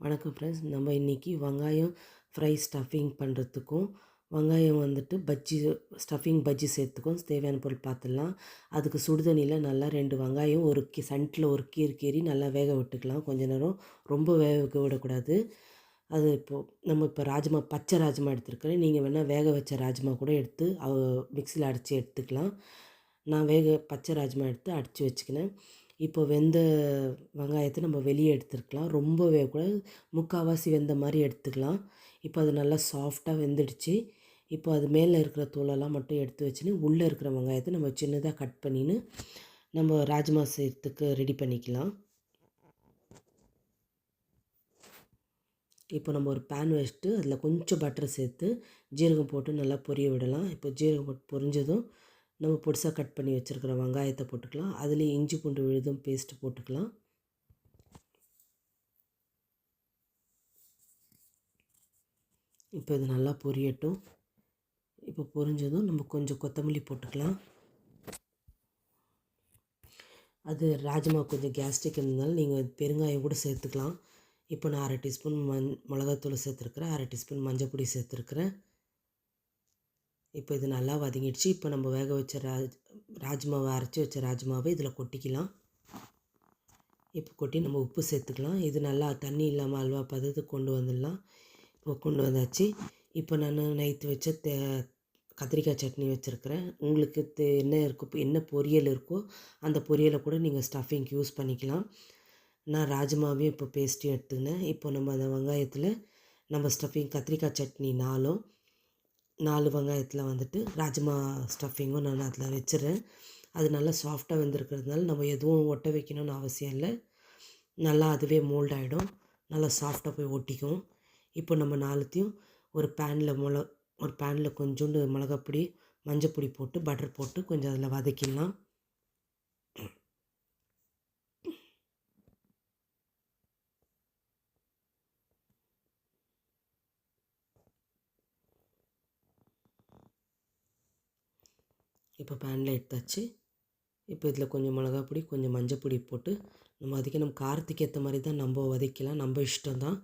வணக்கம் ஃப்ரெண்ட்ஸ் நம்ம இன்றைக்கி வெங்காயம் ஃப்ரை ஸ்டஃபிங் பண்ணுறதுக்கும் வெங்காயம் வந்துட்டு பஜ்ஜி ஸ்டஃபிங் பஜ்ஜி சேர்த்துக்கும் தேவையான பொருள் பார்த்துடலாம் அதுக்கு சுடுதண்ணியில் நல்லா ரெண்டு வெங்காயம் ஒரு கி சண்டில் ஒரு கீறு கீறி நல்லா வேக விட்டுக்கலாம். கொஞ்ச நேரம் ரொம்ப வேக விடக்கூடாது. அது இப்போது நம்ம இப்போ ராஜ்மா பச்சை ராஜ்மா எடுத்துருக்கிறேன் நீங்கள் வேணால் வேக வச்ச ராஜ்மா கூட எடுத்து மிக்சியில் அடித்து எடுத்துக்கலாம். நான் வேக பச்சை ராஜ்மா எடுத்து அடித்து வச்சுக்கினேன் இப்போ வெந்த வெங்காயத்தை நம்ம வெளியே எடுத்துருக்கலாம். ரொம்ப வேகக்கூடாது முக்கால்வாசி வெந்த மாதிரி எடுத்துக்கலாம். இப்போ அது நல்லா சாஃப்டாக வெந்துடுச்சு. இப்போ அது மேலே இருக்கிற தூளெல்லாம் மட்டும் எடுத்து வச்சுன்னு உள்ளே இருக்கிற வெங்காயத்தை நம்ம சின்னதாக கட் பண்ணின்னு நம்ம ராஜ்மா செய்கிறதுக்கு ரெடி பண்ணிக்கலாம். இப்போ நம்ம ஒரு பேன் வச்சுட்டு அதில் கொஞ்சம் பட்டர் சேர்த்து ஜீரகம் போட்டு நல்லா பொரிய விடலாம். இப்போ ஜீரகம் போட்டு பொரிஞ்சதும் நம்ம பொடிசாக கட் பண்ணி வச்சுருக்கிற வெங்காயத்தை போட்டுக்கலாம். அதுலேயே இஞ்சி பூண்டு விழுதும் பேஸ்ட்டு போட்டுக்கலாம். இப்போ இது நல்லா பொரியட்டும். இப்போ பொரிஞ்சதும் நம்ம கொஞ்சம் கொத்தமல்லி போட்டுக்கலாம். அது ராஜ்மா கொஞ்சம் கேஸ்ட்ரிக் இருந்தாலும் நீங்கள் பெருங்காயம் கூட சேர்த்துக்கலாம். இப்போ நான் அரை டீஸ்பூன் மண் மிளகாத்தூள் சேர்த்துருக்குறேன். அரை டீஸ்பூன் மஞ்சள் பொடி சேர்த்துருக்குறேன். இப்போ இது நல்லா வதங்கிடுச்சு. இப்போ நம்ம வேக வச்ச ராஜ் ராஜ்மாவை அரைச்சி வச்ச ராஜ்மாவை இதில் கொட்டிக்கலாம். இப்போ கொட்டி நம்ம உப்பு சேர்த்துக்கலாம். இது நல்லா தண்ணி இல்லாமல் அல்வா பதத்துக்கு கொண்டு வந்துடலாம். இப்போ கொண்டு வந்தாச்சு. இப்போ நான் நைத்து வச்ச தே கத்திரிக்காய் சட்னி வச்சுருக்கிறேன். உங்களுக்கு தே என்ன இருக்கோ என்ன பொரியல் இருக்கோ அந்த பொரியலை கூட நீங்கள் ஸ்டஃபிங்க்கு யூஸ் பண்ணிக்கலாம். நான் ராஜ்மாவையும் இப்போ பேஸ்ட்டும் எடுத்துக்கினேன். இப்போ நம்ம அந்த வெங்காயத்தில் நம்ம ஸ்டஃபிங் கத்திரிக்காய் சட்னி நாலும் நாலு வெங்காயத்தில் வந்துட்டு ராஜ்மா ஸ்டஃபிங்கும் நான் அதில் வச்சிடுறேன் அது நல்லா சாஃப்டாக வெந்திருக்கிறதுனால நம்ம எதுவும் ஒட்ட வைக்கணும்னு அவசியம் இல்லை. நல்லா அதுவே மோல்ட் ஆகிடும் நல்லா சாஃப்டாக போய் ஒட்டிக்கும். இப்போ நம்ம நாலுத்தையும் ஒரு பேனில் மிள ஒரு பேனில் கொஞ்சோண்டு மிளகாப்பொடி மஞ்சப்பொடி போட்டு பட்டர் போட்டு கொஞ்சம் அதில் வதக்கிடலாம். இப்போ பேனில் எடுத்தாச்சு. இப்போ இதில் கொஞ்சம் மிளகா பொடி கொஞ்சம் மஞ்சள் பொடி போட்டு நம்ம வதக்கி நம்ம காரத்துக்கு ஏற்ற மாதிரி தான் நம்ம வதக்கலாம் நம்ம இஷ்டம் தான்.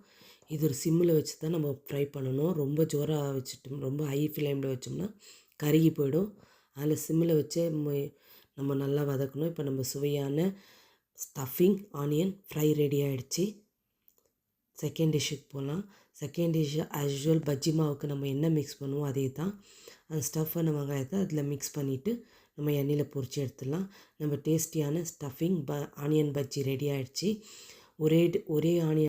இது ஒரு சிம்மில் வச்சு தான் நம்ம ஃப்ரை பண்ணணும். ரொம்ப ஜோராக வச்சுட்டோம் ரொம்ப ஹை ஃப்ளேமில் வச்சோம்னா கருகி போயிடும். அதில் சிம்மில் வச்சே நம்ம நல்லா வதக்கணும். இப்போ நம்ம சுவையான ஸ்டஃபிங் ஆனியன் ஃப்ரை ரெடி ஆகிடுச்சி செகண்ட் டிஷ்ஷுக்கு போகலாம். Second dish as usual bajji மாவுக்கு நம்ம என்ன மிக்ஸ் பண்ணுவோம் அதே தான் அந்த ஸ்டஃப்பான வெங்காயத்தை அதில் மிக்ஸ் பண்ணிவிட்டு நம்ம எண்ணெயில் பொரித்து எடுத்துடலாம். நம்ம டேஸ்டியான ஸ்டஃபிங் ப ஆனியன் பஜ்ஜி ரெடி ஆகிடுச்சி ஒரே ஒரே ஆனியன்